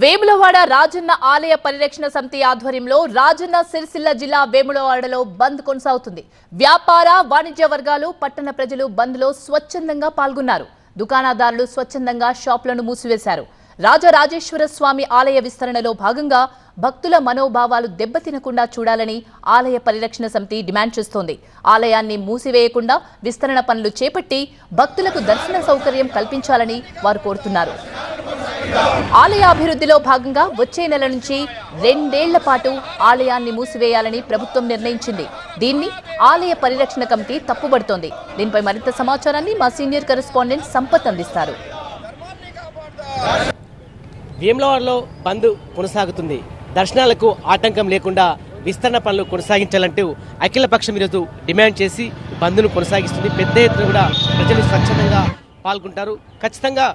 వేములవాడ రాజన్న ఆలయ పరిరక్షణ సమితి ఆధ్వర్యంలో రాజన్న సిరిసిల్ల జిల్లా వేములవాడలో బంద్ కొనసాగుతుంది. వ్యాపార వాణిజ్య వర్గాలు పట్టణ ప్రజలు బంద్లో స్వచ్ఛందంగా పాల్గొన్నారు. దుకాణదారులు స్వచ్ఛందంగా షాపులను మూసివేశారు. రాజరాజేశ్వర స్వామి ఆలయ విస్తరణలో భాగంగా భక్తుల మనోభావాలు దెబ్బతినకుండా చూడాలని ఆలయ పరిరక్షణ సమితి డిమాండ్ చేస్తోంది. ఆలయాన్ని మూసివేయకుండా విస్తరణ పనులు చేపట్టి భక్తులకు దర్శన సౌకర్యం కల్పించాలని వారు కోరుతున్నారు. ఆలయ అభివృద్ధిలో భాగంగా వచ్చే నెల నుంచి రెండేళ్ళ పాటు ఆలయాన్ని మూసివేయాలని ప్రభుత్వం నిర్ణయించింది. దీన్ని ఆలయ పరిరక్షణ కమిటీ తప్పుబడుతోంది. దీనిపై మరింత సమాచారాన్ని మా సీనియర్ కరెస్పాండెంట్ సంపత్ అందిస్తారు. వేములవాడలో బంద్ కొనసాగుతుంది. దర్శనాలకు ఆటంకం లేకుండా విస్తరణ పనులు కొనసాగించాలంటూ అఖిలపక్షం ఈరోజు డిమాండ్ చేసి బంద్ను కొనసాగిస్తుంది. పెద్ద ఎత్తున కూడా ప్రజలు స్వచ్ఛందంగా పాల్గొంటారు. ఖచ్చితంగా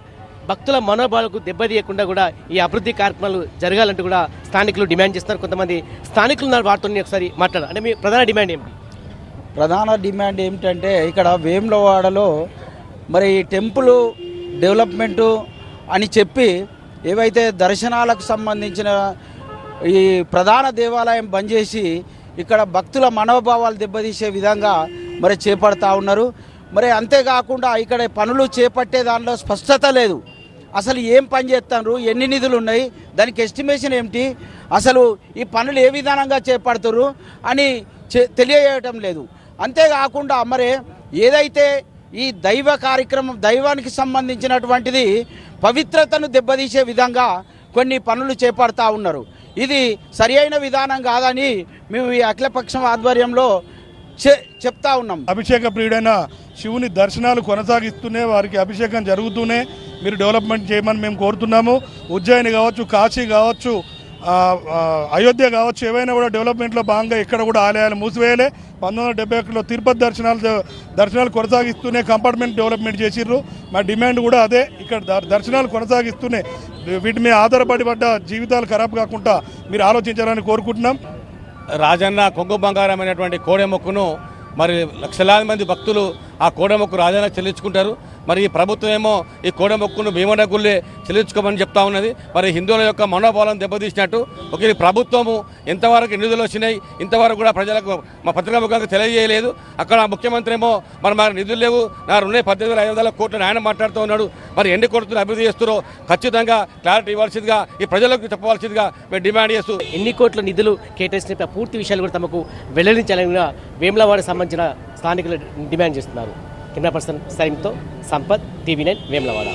భక్తుల మనోభావాలకు దెబ్బతీయకుండా కూడా ఈ అభివృద్ధి కార్యక్రమాలు జరగాలంటూ కూడా స్థానికులు డిమాండ్ చేస్తారు కొంతమంది స్థానికులు వార్త వారితో ఒకసారి మాట్లాడాలి అంటే మీ ప్రధాన డిమాండ్ ఏమిటి? ప్రధాన డిమాండ్ ఏమిటంటే ఇక్కడ వేములవాడలో మరి ఈ టెంపుల్ డెవలప్మెంటు అని చెప్పి ఏవైతే దర్శనాలకు సంబంధించిన ఈ ప్రధాన దేవాలయం బంద్ చేసి ఇక్కడ భక్తుల మనోభావాలు దెబ్బతీసే విధంగా మరి చేపడతా ఉన్నారు. మరి అంతేకాకుండా ఇక్కడ పనులు చేపట్టే దానిలో స్పష్టత లేదు. అసలు ఏం పని చేస్తున్నారు ఎన్ని నిధులు ఉన్నాయి దానికి ఎస్టిమేషన్ ఏమిటి? అసలు ఈ పనులు ఏ విధానంగా చేపడతారు అని తెలియజేయటం లేదు. అంతేకాకుండా మరే ఏదైతే ఈ దైవ కార్యక్రమం దైవానికి సంబంధించినటువంటిది పవిత్రతను దెబ్బతీసే విధంగా కొన్ని పనులు చేపడతా ఉన్నారు. ఇది సరి అయిన విధానం కాదని మేము ఈ అఖిలపక్షం ఆధ్వర్యంలో చె చెప్తా ఉన్నాం. అభిషేక ప్రియుడైన శివుని దర్శనాలు కొనసాగిస్తూనే వారికి అభిషేకం జరుగుతూనే మీరు డెవలప్మెంట్ చేయమని మేము కోరుతున్నాము. ఉజ్జయిని కావచ్చు కాశీ కావచ్చు అయోధ్య కావచ్చు ఏవైనా కూడా డెవలప్మెంట్లో భాగంగా ఇక్కడ కూడా ఆలయాలు మూసివేయలే. పంతొమ్మిది వందల డెబ్బై ఒకటిలో తిరుపతి దర్శనాలు దర్శనాలు కొనసాగిస్తూనే కంపార్ట్మెంట్ డెవలప్మెంట్ చేసిర్రు. మా డిమాండ్ కూడా అదే. ఇక్కడ దర్శనాలు కొనసాగిస్తూనే వీటి మీద ఆధారపడి పడ్డ జీవితాలు ఖరాబ్ కాకుండా మీరు ఆలోచించాలని కోరుకుంటున్నాం. రాజన్న కొంగు బంగారం అనేటువంటి కోడెమొక్కును మరి లక్షలాది మంది భక్తులు ఆ కోడమొక్కు రాజన్న చెల్లించుకుంటారు. మరి ఈ ప్రభుత్వం ఏమో ఈ కోడమొక్కును భీమన గుళ్ళే చెల్లించుకోమని చెప్తా ఉన్నది. మరి హిందువుల యొక్క మనోభావం దెబ్బతీసినట్టు ఒక ప్రభుత్వము ఎంతవరకు నిధులు వచ్చినాయి. ఇంతవరకు కూడా ప్రజలకు మా పత్రికా తెలియజేయలేదు. అక్కడ ముఖ్యమంత్రి ఏమో మరి మాకు నిధులు లేవు. నా ఉన్నాయి పద్దెనిమిది వేల ఐదు వందల కోట్లు ఆయన మాట్లాడుతూ ఉన్నాడు. మరి ఎన్ని కోట్లు అభివృద్ధి చేస్తున్నారో ఖచ్చితంగా క్లారిటీ ఇవ్వాల్సిందిగా ఈ ప్రజలకు చెప్పవలసిందిగా మేము డిమాండ్ చేస్తూ ఎన్ని కోట్ల నిధులు కేటాయించిన పూర్తి విషయాలు కూడా తమకు వెల్లడించాలని వేములవాడికి సంబంధించిన స్థానికులు డిమాండ్ చేస్తున్నారు. కెమెరా పర్సన్ సైన్తో సంపత్ టీవీ నైన్ వేములవాడ.